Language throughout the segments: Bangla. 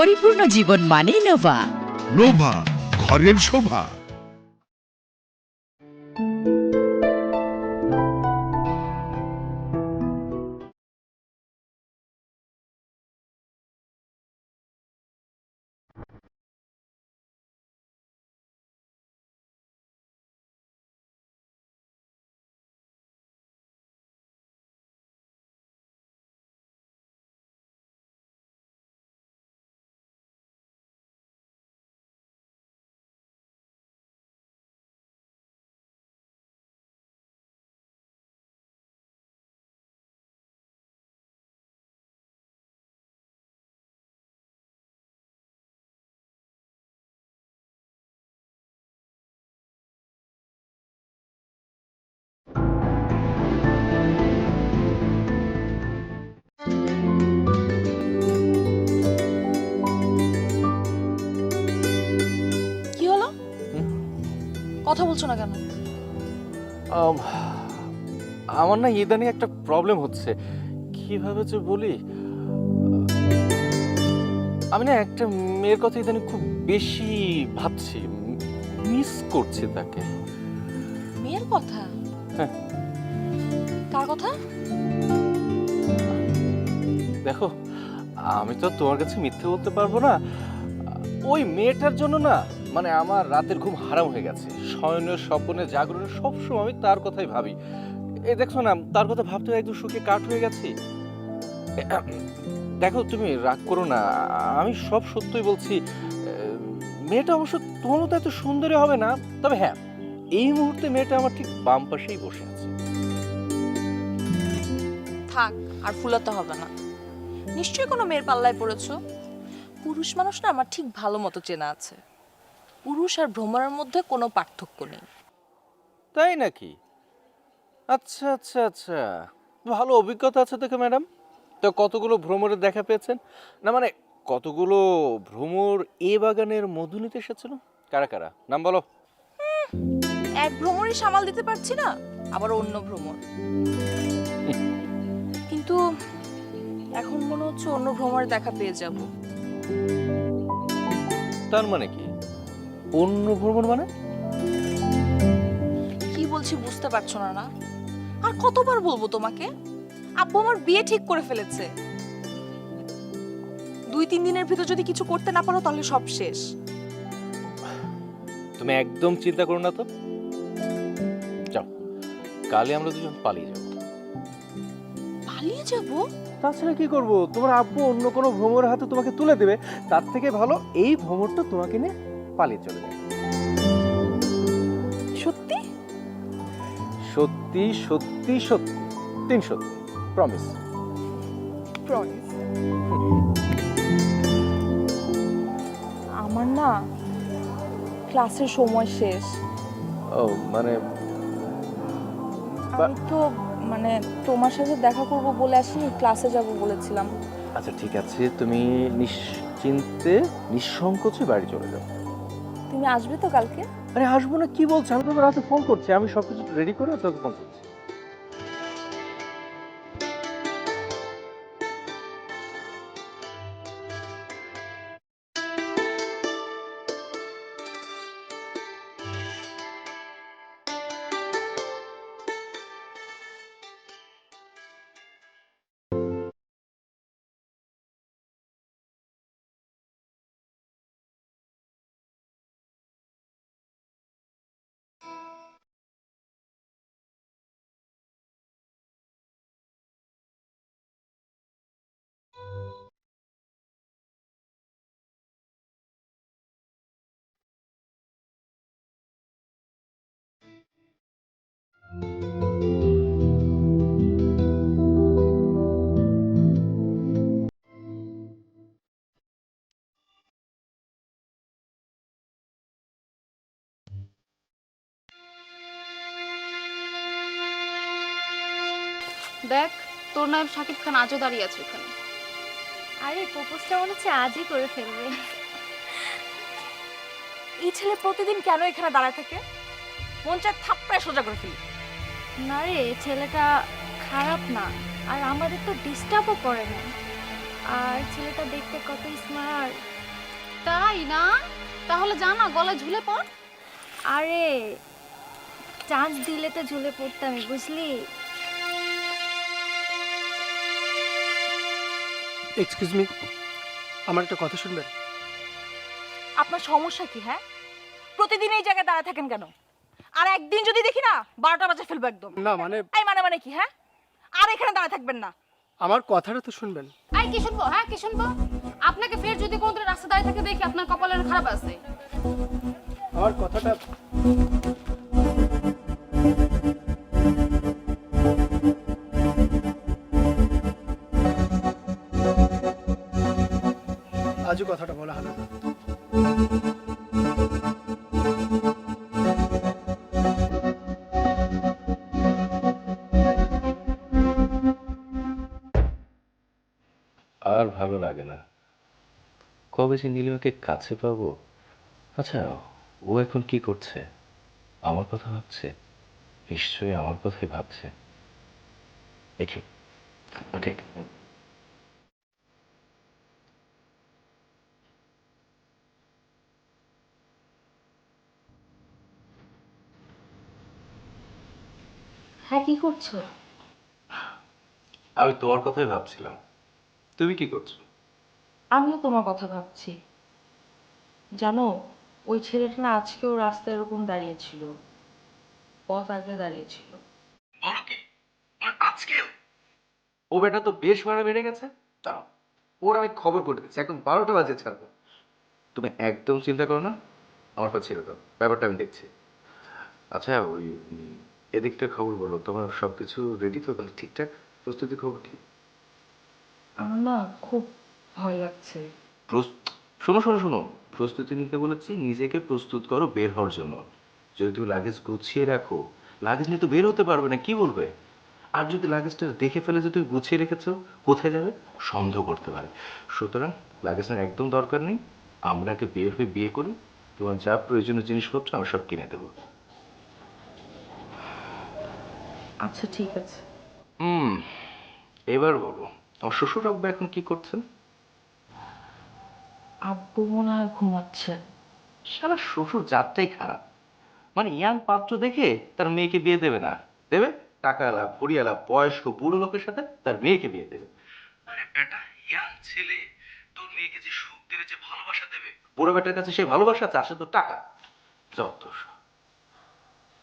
পরিপূর্ণ জীবন মানে নোভা। নোভা ঘরের শোভা। কথা বলছো না কেন? আমার না ইদানিং একটা প্রবলেম হচ্ছে। কীভাবে যে বলি? আমি না একটা মেয়ের কথা ইদানিং খুব বেশি ভাবছি মিস করছি তাকে। মেয়ের কথা? হ্যাঁ। কার কথা? দেখো আমি তো তোমার কাছে মিথ্যে বলতে পারব না। ওই মেয়েটার জন্য না মানে আমার রাতের ঘুম হারাম হয়ে গেছে। শয়নে স্বপ্নে জাগরণে সবসময় আমি তার কথাই ভাবি। এ দেখছ না, তার কথা ভাবতে একদম সুখে কাঠ হয়ে গেছি। দেখো, তুমি রাগ করো না, আমি সব সত্যই বলছি। মেয়েটা অবশ্য তোমার মতো এত সুন্দরী হবে না। তবে হ্যাঁ এই মুহূর্তে মেয়েটা আমার ঠিক বাম পাশেই বসে আছে। থাক, আর ফুলাতে হবে না। নিশ্চয়ই কোনো মেয়ের পাল্লায় পড়েছো? পুরুষ মানুষ না আমার ঠিক ভালো মতো চেনা আছে। পুরুষ আর ভ্রমণের মধ্যে কোনো পার্থক্য নেই। তাই নাকি? আচ্ছা আচ্ছা আচ্ছা। ভালো অভিজ্ঞতা আছে দেখে ম্যাডাম। তো কতগুলো ভ্রমণের দেখা পেয়েছেন? না মানে কতগুলো ভ্রমর এ বাগানের মধু নিতে এসেছিল? কারা কারা? নাম বলো। এক ভ্রমণই সামাল দিতে পারছি না আবার অন্য ভ্রমণ কিন্তু এখন মনে হচ্ছে অন্য ভ্রমণের দেখা পেয়ে যাব। তার মানে কি? অন্য ভ্রমণ মানে? কি বলছি বুঝতে পারছ না না? আর কতবার বলব তোমাকে? আব্বু আমার বিয়ে ঠিক করে ফেলেছে। দুই তিন দিনের ভিতর যদি কিছু করতে না পারো তাহলে সব শেষ। তুমি একদম চিন্তা করো না তো। যাও কালে আমরা দুজন পালিয়ে যাব। পালিয়ে যাব? তাছাড়া কি করব? তোমার আব্বু অন্য কোনো ভ্রমণের হাতে তোমাকে তুলে দেবে। তার থেকে ভালো এই ভ্রমণটা তোমাকে নিয়ে পালিয়ে চলে যাবে সত্যি? সত্যি সত্যি সত্যি। তিন সত্যি। প্রমিস প্রমিস আমার না ক্লাসের সময় শেষ। ও মানে আমি তো মানে তোমার সাথে দেখা করব বলে আসিনি ক্লাসে যাব বলেছিলাম। আচ্ছা ঠিক আছে। তুমি নিশ্চিন্তে নিঃসংকোচে বাড়ি চলে যাও। তুমি আসবে তো কালকে? আরে আসব না, কি বলছো? আমি তোমার রাতে ফোন করছি। আমি সবকিছু রেডি করে তোকে ফোন করছি। দেখ তোর নায়ক শাকিব খান আজও দাঁড়িয়ে আছে ওখানে আরে প্রপোজটা মনে হচ্ছে আজই করে ফেলবে। এই ছেলে প্রতিদিন কেন এখানে দাঁড়ায় থাকে? মন চায় থাপ্পড়ায় সোজা করে ফেলি। না রে ছেলেটা খারাপ না আর আমাদের তো ডিস্টার্বও করে না। আর ছেলেটা দেখতে কত স্মার্ট তাই না? তাহলে জানা গলায় ঝুলে পড়। আরে চান্স দিলে তো ঝুলে পড়তামই বুঝলি? এক্সকিউজ মি আমার একটা কথা শুনবেন? আপনার সমস্যা কি হ্যাঁ? প্রতিদিন এই জায়গায় দাঁড়ায় থাকেন কেন? আর একদিন যদি দেখি না বারোটা বাজে ফেলব একদম। না মানে এই মানে মানে কি হ্যাঁ? আর এখানে দাঁড়ায় থাকবেন না। আমার কথাটা তো শুনবেন। এই কি শুনব হ্যাঁ কি শুনব? আপনাকে ফের যদি কোনোদিন রাস্তা দাঁড়িয়ে থাকে দেখি আপনার কপালের খারাপ আছে। আমার কথাটা আর ভালো লাগে না। কবে যে নীলিমাকে কাছে পাবো? আচ্ছা ও এখন কি করছে? আমার কথা ভাবছে? নিশ্চয়ই আমার কথাই ভাবছে। দেখি ঠিক হ্যাঁ কি করছ? আমি তোমার কথাই ভাবছিলাম। তুমি কি করছ? আমিও তোমার কথা ভাবছি। জানো ওই ছেলেটা না আজকেও রাস্তায় এরকম দাঁড়িয়েছিল। পথ আগে দাঁড়িয়েছিল। বলো কি? আজকেও? ও বেটা তো বেশ ভাড়া বেড়ে গেছে। দাঁড়াও ওর আমি খবর করে দিচ্ছি এখন বারোটা বাজে ছাড়বো। তুমি একদম চিন্তা করো না আমার পর ছেড়ে দাও ব্যাপারটা আমি দেখছি। আচ্ছা ওই এদিকটা খবর বলো তোমার সব কিছু রেডি তো? তাহলে ঠিকঠাক? প্রস্তুতি খবর কি? আমার না খুব ভয় লাগছে। প্রস- শোনো শোনো শোনো। প্রস্তুতি নিতে বলেছি নিজেকে প্রস্তুত করো বের হওয়ার জন্য। যদি তুমি লাগেজ গুছিয়ে রাখো লাগেজ নিয়ে তো বের হতে পারবে না কি বলবে? আর যদি লাগেজটা দেখে ফেলে যে তুমি গুছিয়ে রেখেছো কোথায় যাবে? সন্দেহ করতে পারে। সুতরাং লাগেজের একদম দরকার নেই। আমরা আগে বের হয়ে বিয়ে করি তোমার যা প্রয়োজনীয় জিনিসপত্র আমরা সব কিনে দেবো। আচ্ছা ঠিক আছে। হুম এবার বলো। আমার শ্বশুর আব্বা এখন কি করছেন? আব্বু মনে হয় ঘুমাচ্ছে। সারা শ্বশুর জাতটাই খারাপ। মানে ইয়াং পাত্র দেখে তার মেয়েকে বিয়ে দেবে না। দেবে? টাকা আলা পরিয়ালা বয়স্ক বুড়ো লোকের সাথে তার মেয়েকে বিয়ে দেবে। আরে বেটা ইয়াং ছেলে তোর মেয়েকে যে সুখ দেবে যে ভালোবাসা দেবে। বুড়ো বেটার কাছে সে ভালোবাসা আছে আসে তো টাকা। যত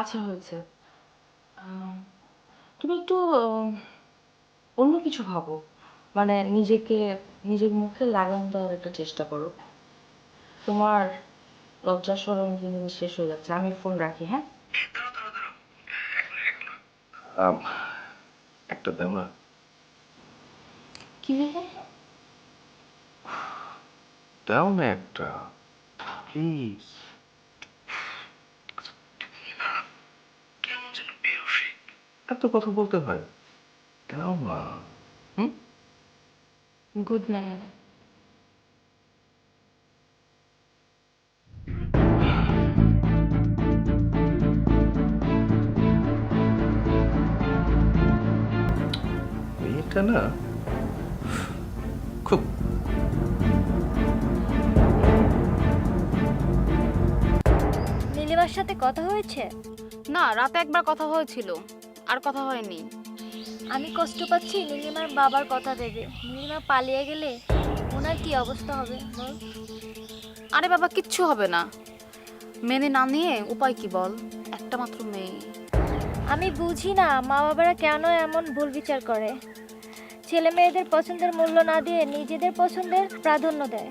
আচ্ছা হয়েছে। তুমি একটু অন্য কিছু ভাবো। মানে নিজেকে নিজের মুখে লাগাম দেওয়ার একটা চেষ্টা করো। তোমার লজ্জা সরম জিনিস শেষ হয়ে যাচ্ছে। আমি ফোন রাখি হ্যাঁ? একটা দাও না। কি দেবো দাও না একটা প্লিজ এত কথা বলতে হয়। দাও না। হুম? গুড নাইট মেয়েটা না খুব নীলিমার সাথে কথা হয়েছে? না রাতে একবার কথা হয়েছিল আর কথা হয়নি। আমি কষ্ট পাচ্ছি নীলিমার বাবার কথা ভেবে। নীলিমা পালিয়ে গেলে ওনার কি অবস্থা হবে বল? আরে বাবা কিচ্ছু হবে না। মেনে না নিয়ে উপায় কি বল? একটা মাত্র মেয়ে। আমি বুঝি না মা বাবারা কেন এমন ভুল বিচার করে। ছেলে মেয়েদের পছন্দের মূল্য না দিয়ে নিজেদের পছন্দের প্রাধান্য দেয়।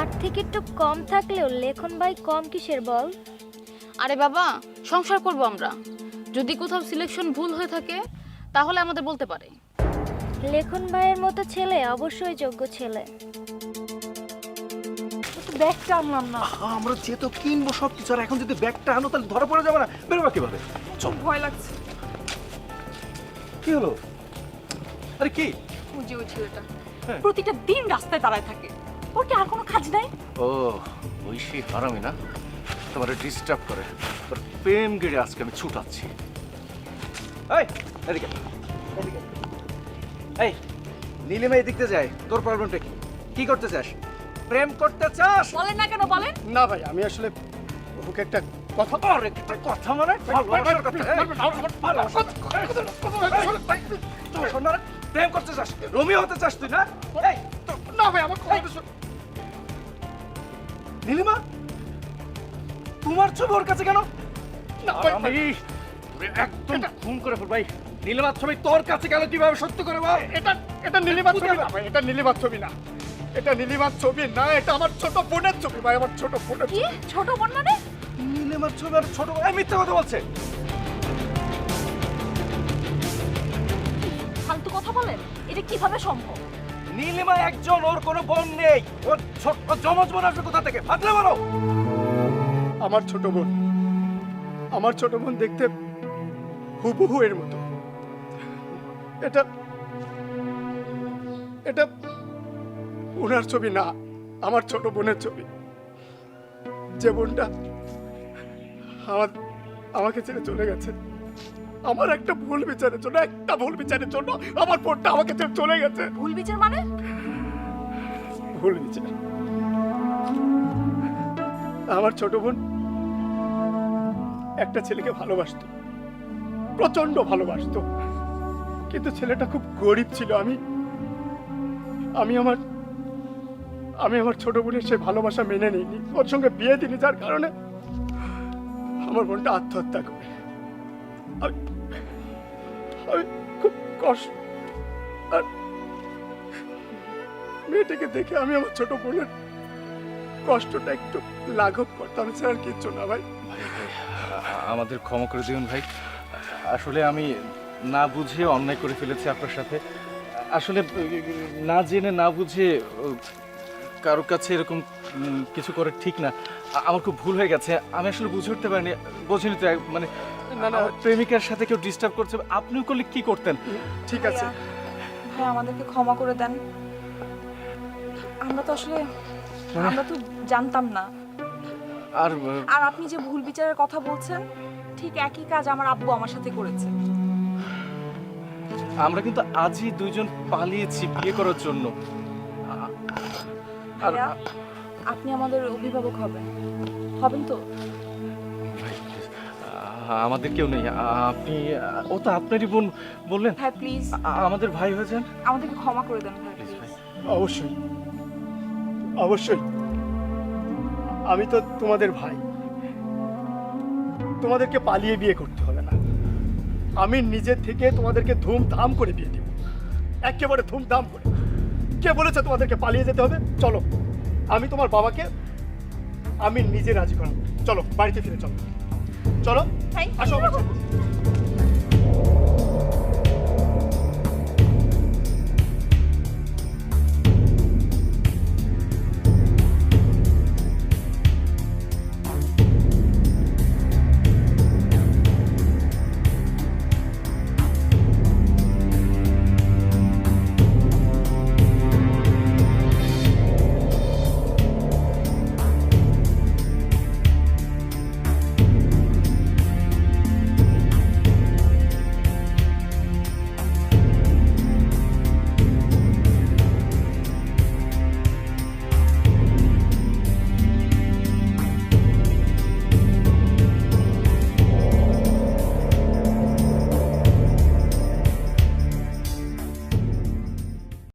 আর্থিক একটু কম থাকলেও লেখন ভাই কম কিসের বল? আরে বাবা সংসার করব আমরা। যদি কোথাও সিলেকশন ভুল হয়ে থাকে তাহলে আমাদের বলতে পারে। লেখন ভাইয়ের মতো ছেলে অবশ্যই যোগ্য ছেলে। ব্যাগটা আনলাম না। আমরা যেহেতু কিনবো সব কিছু আর এখন যদি ব্যাগটা আনো তাহলে ধরা পড়ে যাবে না। বেরোবা কীভাবে? চল ভয় লাগছে। কি হলো? আরে কি? ওই যে ওই ছেলেটা। প্রতিটা দিন রাস্তায় দাঁড়ায় থাকে। ওর কি আর কোনো কাজ নাই? ও ওই সেই হারামি না? তোমার ডিস্টার্ব করে। তোর প্রেম গেড়ে আজকে আমি ছুটাচ্ছি। এই এদিকে। এই নীলিমা এদিক দিয়ে যায় তোর প্রবলেমটা কি কি করতে চাস প্রেম করতে চাস বলেন না কেন বলেন না ভাই আমি আসলে ওকে একটা কথা আরে একটা কথা মানে প্রেম করতে চাস রোমিও হতে চাস তুই না এই, না ভাই আমার কথা শোন নীলিমা তোমার ছবি ওর কাছে কেন না ভাই আমি একদম খুন করে ফেল ভাই নীলিমার ছবি তোর কাছে গেল কীভাবে সত্য করে বল? এটা এটা নীলিমার ছবি না ভাই এটা নীলিমার ছবি না। এটা নীলিমার ছবি না এটা আমার ছোট বোনের ছবি ভাই আমার ছোট বোনের কি? ছোট বোন মানে? নীলিমার ছবি আর ছোট এই মিথ্যা কথা বলছে। ফালতু কথা বলেন এটা কীভাবে সম্ভব? নীলিমা একজন ওর কোনো বোন নেই। ওর ছোট জমজ বোন আসবে কোথা থেকে? ফাটলে বলো। আমার ছোট বোন। আমার ছোট বোন দেখতে হুবহু এর মতো। এটা এটা ওনার ছবি না আমার ছোট বোনের ছবি। যে বোনটা আমার আমাকে ছেড়ে চলে গেছে। আমার একটা ভুল বিচারের জন্য একটা ভুল বিচারের জন্য আমার বোনটা আমাকে ছেড়ে চলে গেছে। ভুল বিচার মানে? ভুল বিচার। আমার ছোট বোন একটা ছেলেকে ভালোবাসতো প্রচণ্ড ভালোবাসতো। কিন্তু ছেলেটা খুব গরিব ছিল। আমি আমি আমার আমি আমার ছোট বোনের সে ভালোবাসা মেনে নিইনি। ওর সঙ্গে বিয়ে দিনি যার কারণে আমার বোনটা আত্মহত্যা করে। আমি খুব কষ্ট আর মেয়েটাকে দেখে আমি আমার ছোট বোনের কষ্টটা একটু লাঘব করতাম। স্যার কিচ্ছু না ভাই। আমাদের ক্ষমা করে দিন ভাই। আসলে আমি না বুঝে অন্যায় করে ফেলেছি আপনার সাথে। আসলে না জেনে না বুঝে কারোর কাছে এরকম কিছু করে ঠিক না। আমার খুব ভুল হয়ে গেছে। আমি আসলে বুঝে উঠতে পারিনি বোঝেনি তো মানে না না। প্রেমিকার সাথে কেউ ডিস্টার্ব করছে আপনিও করলে কি করতেন? ঠিক আছে। ভাই আমাদেরকে ক্ষমা করে দেন। আমরা তো আসলে আমরা তো জানতাম না। আর আর আপনি যে ভুল বিচারের কথা বলছেন ঠিক একই কাজ আমার আব্বু আমার সাথে করেছে। আমরা কিন্তু আজই দুইজন পালিয়েছি বিয়ে করার জন্য। আর ভাইয়া, আপনি আমাদের অভিভাবক হবেন। হবেন তো? আ- আমাদের কেউ নেই। আ- আপনি ও তো আপনারই বোন বললেন? ভাই প্লিজ আ- আমাদের ভাই হয়ে যান। আমাদেরকে ক্ষমা করে দেন ভাই প্লিজ ভাই। অবশ্যই। অবশ্যই। আমি তো তোমাদের ভাই। তোমাদেরকে পালিয়ে বিয়ে করতে হবে না। আমি নিজে থেকে তোমাদেরকে ধুমধাম করে বিয়ে দিব। একেবারে ধুমধাম করে। কে বলেছে তোমাদেরকে পালিয়ে যেতে হবে? চলো আমি তোমার বাবাকে আমি নিজে রাজি করাবো। চলো বাড়িতে ফিরে চলো। চলো আসো আমার।